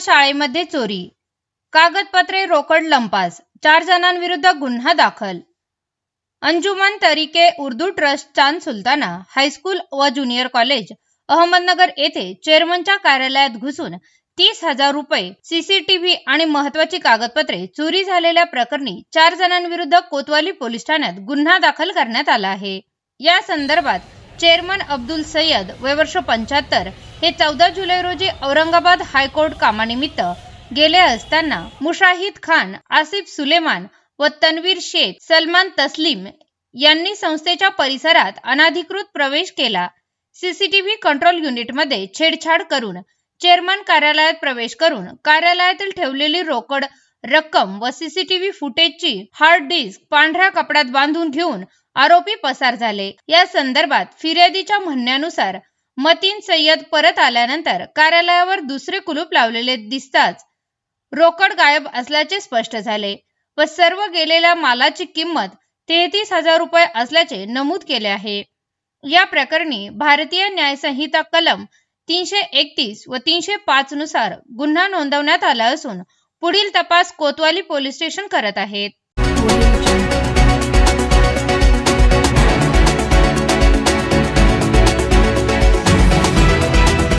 शाळेमध्ये चोरी. कागदपत्रे रोकड लंपास. चार जणांविरुद्ध गुन्हा दाखल. अंजुमन तरीके Urdu trust Chand Sultana high school व ज्युनियर कॉलेज अहमदनगर येथे चेअरमनच्या कार्यालयात घुसून तीस हजार रुपये सीसीटीव्ही आणि महत्वाची कागदपत्रे चोरी झालेल्या प्रकरणी चार जणांविरुद्ध कोतवाली पोलीस ठाण्यात गुन्हा दाखल करण्यात आला आहे. या संदर्भात चेअरमन अब्दुल सय्यद वय वर्ष पंच्याहत्तर हे चौदा जुलै रोजी औरंगाबाद हायकोर्ट कामानिमित्त गेले असताना मुशाहिद खान आसिफ सुलेमान व तन्वीर शेख सलमान तस्लीम यांनी संस्थेच्या परिसरात अनाधिकृत प्रवेश केला. सीसीटीव्ही कंट्रोल युनिटमध्ये छेडछाड करून चेअरमन कार्यालयात प्रवेश करून कार्यालयातील ठेवलेली रोकड रक्कम व सीसीटीव्ही फुटेजची हार्ड डिस्क पांढऱ्या कपड्यात बांधून घेऊन आरोपी पसार झाले. या संदर्भात फिर्यादीच्या म्हणण्यानुसार मतीन सय्यद परत आल्यानंतर कार्यालयावर दुसरे कुलूप लावलेले दिसताच रोकड गायब असल्याचे स्पष्ट झाले व सर्व गेलेल्या मालाची किंमत तेहतीस हजार रुपये असल्याचे नमूद केले आहे. या प्रकरणी भारतीय न्यायसंहिता कलम तीनशे एकतीस व तीनशे पाच नुसार गुन्हा नोंदवण्यात आला असून पुढील तपास कोतवाली पोलीस स्टेशन करत आहेत.